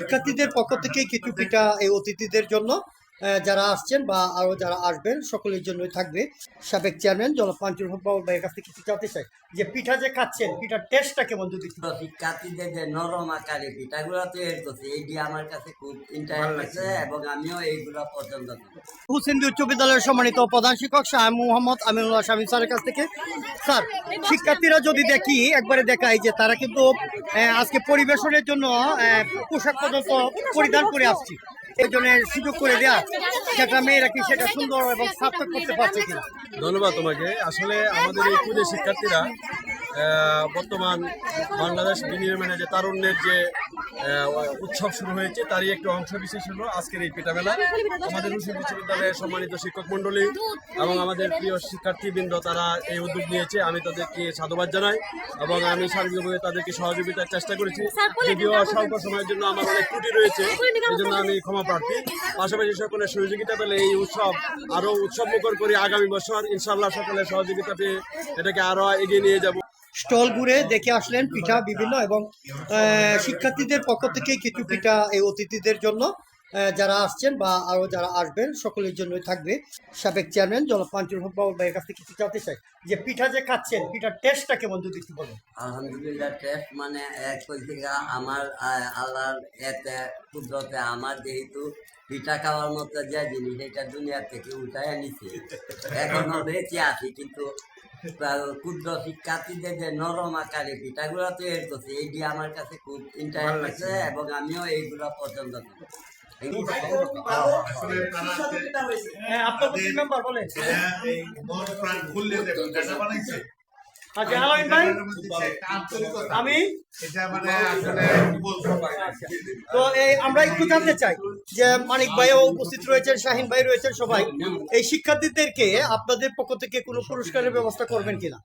শিক্ষার্থীদের পক্ষ থেকে কিছু পিঠা এই অতিথিদের জন্য যারা আসছেন বা আরও যারা আসবেন সকলের জন্যই থাকবে। সাবেক চেয়ারম্যান জনাব পাঞ্চুর ভাইয়ের কাছ থেকে কিছু জানতে চাই। যে পিঠা যে খাচ্ছেন পিঠার টেস্টটা কেমন যদি যে নরম আকারে পিঠাগুলো তৈরি করছে আমার কাছে খুব ইন্টারেস্ট লাগছে। এবং আমিও এইগুলো পছন্দ করি। হুসেন্দি উচ্চ বিদ্যালয়ের সম্মানিত প্রধান শিক্ষক শাহ মোহাম্মদ আমিনুল্লাহ শামীম স্যারের কাছ থেকে। স্যার শিক্ষার্থীরা যদি দেখি একবারে দেখাই যে তারা কিন্তু আজকে পরিবেশনের জন্য পোশাক পর্যন্ত পরিধান করে আসছি। এই জন্য সুযোগ করে দেয়া সেটা মেয়েরা কি সেটা সুন্দর এবং সার্থক করতে পারছে কিনা। ধন্যবাদ তোমাকে। আসলে আমাদের এই পুজো শিক্ষার্থীরা বর্তমান বাংলাদেশ বিনির্মাণে যে তারুণ্যের যে উৎসব শুরু হয়েছে, তারই একটি অংশ বিশেষ হলো আজকের এই পিঠা মেলা আমাদের রুশি বিশ্ববিদ্যালয়ের সম্মানিত শিক্ষক মণ্ডলী এবং আমাদের প্রিয় শিক্ষার্থীবৃন্দ, তারা এই উদ্যোগ নিয়েছে। আমি তাদেরকে সাধুবাদ জানাই এবং আমি সার্বিকভাবে তাদেরকে সহযোগিতার চেষ্টা করেছি। যদিও স্বল্প সময়ের জন্য আমার অনেক ত্রুটি রয়েছে এই জন্য আমি ক্ষমা প্রার্থী। পাশাপাশি সকলের সহযোগিতা পেলে এই উৎসব আরও উৎসবমুখর করে আগামী বছর ইনশাল্লাহ সকলের সহযোগিতা পেয়ে এটাকে আরও এগিয়ে নিয়ে যাব। স্টল ঘুরে দেখে আসলেন পিঠা বিভিন্ন এবং শিক্ষার্থীদের পক্ষ থেকে কিছু পিঠা এই অতিথিদের জন্য যারা আসছেন বা আরও যারা আসবেন সকলের জন্যই থাকবে। সাবেক চেয়ারম্যান পাঞ্চুর বাবুর ভাইয়ের কাছ থেকে কিছু জানতে চাই। যে পিঠা যে খাচ্ছেন, পিঠার টেস্টটা কেমন যদি একটু বলেন। আলহামদুলিল্লাহ, টেস্ট মানে এক আমার আল্লাহর এতে, কুদরতে আমার যেহেতু পিঠা খাওয়ার মতো যে জিনিস, এটা দুনিয়া থেকে উঠায় নিছে এখনও বেঁচে আছি, কিন্তু ক্ষুদ্র শিক্ষার্থীদের যে নরম আকারে পিঠাগুলো তৈরি করছে এইটি আমার কাছে খুব ইন্টারেস্ট লাগছে। এবং আমিও এইগুলো পছন্দ করি। হ্যাঁ মন আচ্ছা। আমি এটা মানে আসলে কি বলব তো এই আমরা একটু জানতে চাই যে মানিক ভাইও উপস্থিত রয়েছেন শাহিন ভাই রয়েছেন সবাই। এই শিক্ষার্থীদেরকে আপনাদের পক্ষ থেকে কোনো পুরস্কারের ব্যবস্থা করবেন কিনা?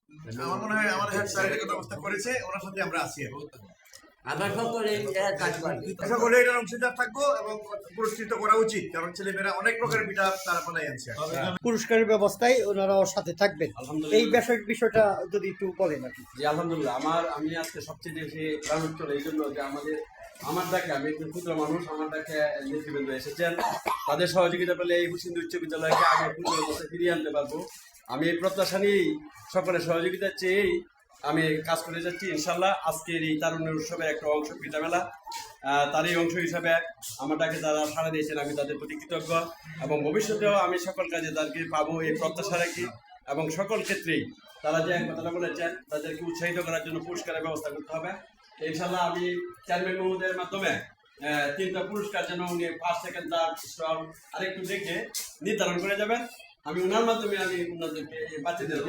আমার মনে হয় আমাদের হেড স্যার এটা ব্যবস্থা করেছে ওনার সাথে আমরা আছি আমরা সকলে থাকব আর কি। এটার অংশীদার থাকব এবং পুরস্কৃত করা উচিত কারণ ছেলেমেয়েরা অনেক প্রকারের পিঠা তারা বানাই আনছে। পুরস্কারের ব্যবস্থায় ওনারাও সাথে থাকবেন। এই বিষয় বিষয়টা যদি একটু বলেন আর কি। জি আলহামদুলিল্লাহ। আমার আমি আজকে সবচেয়ে বেশি এই জন্য যে আমাদের আমার ডাকে আমি একজন ক্ষুদ্র মানুষ, আমার ডাকে নেতৃবৃন্দ এসেছেন। তাদের সহযোগিতা পেলে এই হুসিন্দু উচ্চ বিদ্যালয়কে আগে ক্ষুদ্র অবস্থায় ফিরিয়ে আনতে পারব। আমি এই প্রত্যাশা নিয়েই সকলের সহযোগিতা চেয়েই আমি কাজ করে যাচ্ছি। ইনশাল্লাহ আজকের এই তারুণ্যের উৎসবের একটা অংশ পিঠা মেলা। তারই অংশ হিসাবে আমার ডাকে যারা সাড়া দিয়েছেন, আমি তাদের প্রতি কৃতজ্ঞ। এবং ভবিষ্যতেও আমি সকল কাজে তাদেরকে পাবো এই প্রত্যাশা রাখি। এবং সকল ক্ষেত্রেই তারা যে এক কথাটা বলেছেন, তাদেরকে উৎসাহিত করার জন্য পুরস্কারের ব্যবস্থা করতে হবে। ইনশাল্লাহ আমি চেয়ারম্যান মহোদয়ের মাধ্যমে তিনটা পুরস্কার যেন উনি ফার্স্ট সেকেন্ড থার্ড স্টল আরেকটু দেখে নির্ধারণ করে যাবেন। আমি ওনার মাধ্যমে আমি ওনাদেরকে বাচ্চাদের